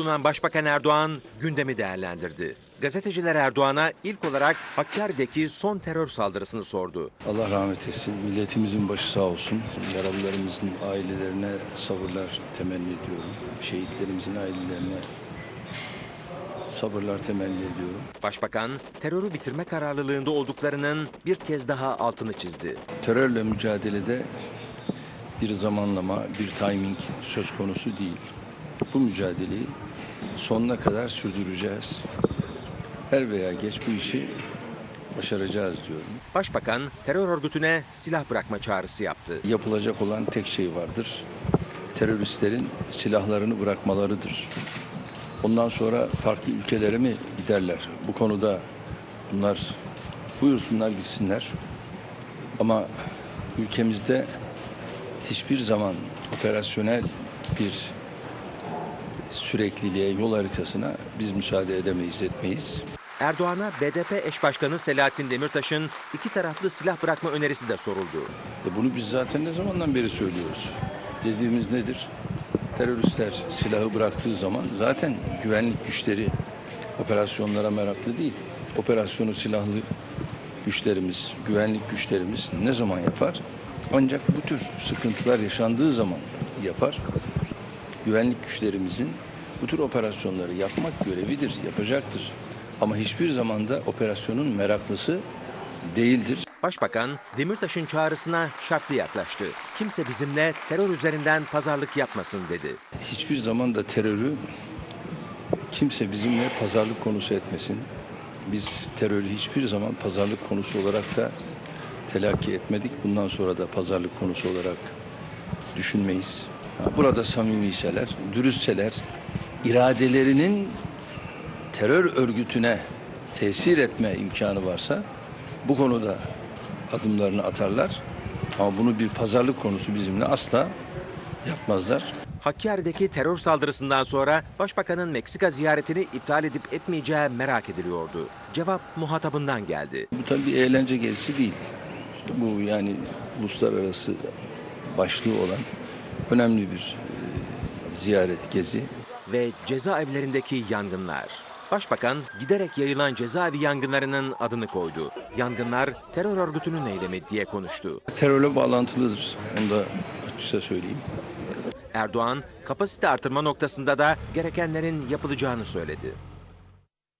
Bulunan Başbakan Erdoğan gündemi değerlendirdi. Gazeteciler Erdoğan'a ilk olarak Hakkari'deki son terör saldırısını sordu. Allah rahmet etsin. Milletimizin başı sağ olsun. Yaralılarımızın ailelerine sabırlar temenni ediyorum. Şehitlerimizin ailelerine sabırlar temenni ediyorum. Başbakan terörü bitirme kararlılığında olduklarının bir kez daha altını çizdi. Terörle mücadelede bir zamanlama, bir timing söz konusu değil. Bu mücadeleyi sonuna kadar sürdüreceğiz. Er veya geç bu işi başaracağız diyorum. Başbakan terör örgütüne silah bırakma çağrısı yaptı. Yapılacak olan tek şey vardır. Teröristlerin silahlarını bırakmalarıdır. Ondan sonra farklı ülkelere mi giderler? Bu konuda bunlar buyursunlar gitsinler. Ama ülkemizde hiçbir zaman operasyonel bir sürekliliğe, yol haritasına biz müsaade edemeyiz, etmeyiz. Erdoğan'a BDP eş başkanı Selahattin Demirtaş'ın iki taraflı silah bırakma önerisi de soruldu. E bunu biz zaten ne zamandan beri söylüyoruz. Dediğimiz nedir? Teröristler silahı bıraktığı zaman zaten güvenlik güçleri operasyonlara meraklı değil. Operasyonu silahlı güçlerimiz, güvenlik güçlerimiz ne zaman yapar? Ancak bu tür sıkıntılar yaşandığı zaman yapar. Güvenlik güçlerimizin bu tür operasyonları yapmak görevidir, yapacaktır. Ama hiçbir zaman da operasyonun meraklısı değildir. Başbakan Demirtaş'ın çağrısına şartlı yaklaştı. Kimse bizimle terör üzerinden pazarlık yapmasın dedi. hiçbir zaman da terörü kimse bizimle pazarlık konusu etmesin. Biz terörü hiçbir zaman pazarlık konusu olarak da telakki etmedik. Bundan sonra da pazarlık konusu olarak düşünmeyiz. Burada samimiyseler, dürüstseler, iradelerinin terör örgütüne tesir etme imkanı varsa bu konuda adımlarını atarlar. Ama bunu bir pazarlık konusu bizimle asla yapmazlar. Hakkari'deki terör saldırısından sonra Başbakanın Meksika ziyaretini iptal edip etmeyeceği merak ediliyordu. Cevap muhatabından geldi. Bu tabii bir eğlence gezisi değil. Bu yani uluslararası başlığı olan önemli bir e, ziyaret gezi. Ve cezaevlerindeki yangınlar. Başbakan giderek yayılan cezaevi yangınlarının adını koydu. Yangınlar terör örgütünün eylemi diye konuştu. Terörle bağlantılıdır. Onu da açıkça söyleyeyim. Erdoğan kapasite artırma noktasında da gerekenlerin yapılacağını söyledi.